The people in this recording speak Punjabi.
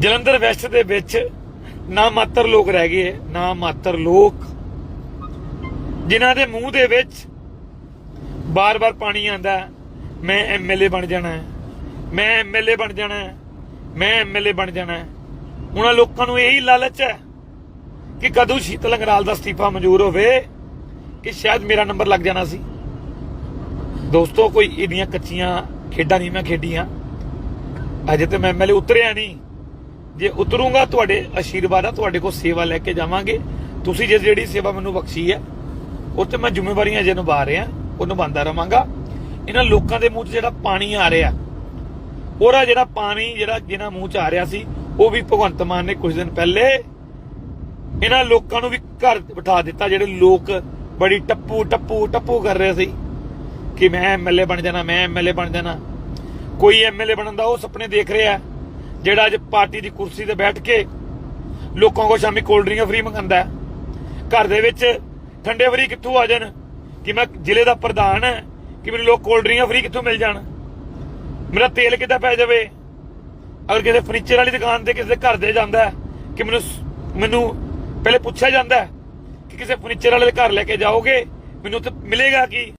ਜਲੰਧਰ ਵੈਸਟ ਦੇ ਵਿੱਚ ਨਾ ਮਾਤਰ ਲੋਕ ਰਹਿ ਗਏ ਨਾ ਮਾਤਰ ਲੋਕ। ਜਿਨ੍ਹਾਂ ਦੇ ਮੂੰਹ ਦੇ ਵਿੱਚ ਬਾਰ-ਬਾਰ ਪਾਣੀ ਆਂਦਾ ਮੈਂ ਐਮਐਲਏ ਬਣ ਜਾਣਾ ਹੈ, ਮੈਂ ਐਮਐਲਏ ਬਣ ਜਾਣਾ ਹੈ, ਮੈਂ ਐਮਐਲਏ ਬਣ ਜਾਣਾ ਉਹਨਾਂ ਲੋਕਾਂ ਨੂੰ ਇਹੀ ਲਾਲਚ ਹੈ ਕਿ ਕਦੋਂ ਸ਼ੀਤਲ ਅੰਗਰਾਲ ਦਾ ਅਸਤੀਫਾ ਮਨਜ਼ੂਰ ਹੋਵੇ ਕਿ ਸ਼ਾਇਦ ਮੇਰਾ ਨੰਬਰ ਲੱਗ ਜਾਣਾ ਸੀ। ਦੋਸਤੋ ਕੋਈ ਇਹਦੀਆਂ ਕੱਚੀਆਂ ਖੇਡਾਂ ਨਹੀਂ ਮੈਂ ਖੇਡੀਆਂ। ਅਜੇ ਤੇ ਮੈਂ ਐਮਐਲਏ ਉਤਰਿਆ ਨਹੀਂ। ਜੇ ਉਤਰੂੰਗਾ ਤੁਹਾਡੇ ਆਸ਼ੀਰਵਾਦ ਆ ਤੁਹਾਡੇ ਕੋਲ ਸੇਵਾ ਲੈ ਕੇ ਜਾਵਾਂਗੇ। ਤੁਸੀਂ ਜੇ ਜਿਹੜੀ ਸੇਵਾ ਮੈਨੂੰ ਬਖਸ਼ੀ ਹੈ, ਉਹ ਤੇ ਮੈਂ ਜ਼ਿੰਮੇਵਾਰੀਆਂ ਜੇ ਨਿਭਾ ਰਿਹਾ ਉਹ ਨਿਭਾਉਂਦਾ ਰਵਾਂਗਾ। ਇਹਨਾਂ ਲੋਕਾਂ ਦੇ ਮੂੰਹ 'ਚ ਜਿਹੜਾ ਪਾਣੀ ਆ ਰਿਹਾ, ਉਹਦਾ ਜਿਹੜਾ ਪਾਣੀ, ਜਿਹੜਾ ਜਿਹਨਾਂ ਮੂੰਹ 'ਚ ਆ ਰਿਹਾ ਸੀ, ਉਹ ਵੀ ਭਗਵੰਤ ਮਾਨ ਨੇ ਕੁਝ ਦਿਨ ਪਹਿਲੇ ਇਹਨਾਂ ਲੋਕਾਂ ਨੂੰ ਵੀ ਘਰ ਬਿਠਾ ਦਿੱਤਾ, ਜਿਹੜੇ ਲੋਕ ਬੜੀ ਟੱਪੂ ਟੱਪੂ ਟੱਪੂ ਕਰ ਰਹੇ ਸੀ ਕਿ ਮੈਂ ਐਮਐਲਏ ਬਣ ਜਾਣਾ, ਮੈਂ ਐਮਐਲਏ ਬਣ ਜਾਣਾ। ਕੋਈ ਐਮਐਲਏ ਬਣਨ ਦਾ ਉਹ ਸੁਪਨੇ ਦੇਖ ਰਿਹਾ। ਜਿਹੜਾ ਅੱਜ ਪਾਰਟੀ ਦੀ ਕੁਰਸੀ ਤੇ ਬੈਠ ਕੇ ਲੋਕਾਂ ਕੋਲ ਸ਼ਾਮੀ ਕੋਲਡ ਡਰਿੰਕਾਂ ਫ੍ਰੀ ਮੰਗਾਉਂਦਾ ਘਰ ਦੇ ਵਿੱਚ ਠੰਡੇ ਫਰੀ ਕਿੱਥੋਂ ਆ ਜਾਣ? ਕਿ ਮੈਂ ਜ਼ਿਲ੍ਹੇ ਦਾ ਪ੍ਰਧਾਨ ਹੈ, ਕਿ ਮੈਨੂੰ ਲੋਕ ਕੋਲਡ ਡਰਿੰਕਾਂ ਫ੍ਰੀ ਕਿੱਥੋਂ ਮਿਲ ਜਾਣ? ਮੇਰਾ ਤੇਲ ਕਿੱਦਾਂ ਪੈ ਜਾਵੇ? ਅਗਰ ਕਿਸੇ ਫਰਨੀਚਰ ਵਾਲੀ ਦੁਕਾਨ ਤੇ ਕਿਸੇ ਦੇ ਘਰ ਦੇ ਜਾਂਦਾ ਕਿ ਮੈਨੂੰ ਮੈਨੂੰ ਪਹਿਲੇ ਪੁੱਛਿਆ ਜਾਂਦਾ ਕਿ ਕਿਸੇ ਫਰਨੀਚਰ ਵਾਲੇ ਦੇ ਘਰ ਲੈ ਕੇ ਜਾਓਗੇ? ਮੈਨੂੰ ਉੱਥੇ ਮਿਲੇਗਾ ਕੀ?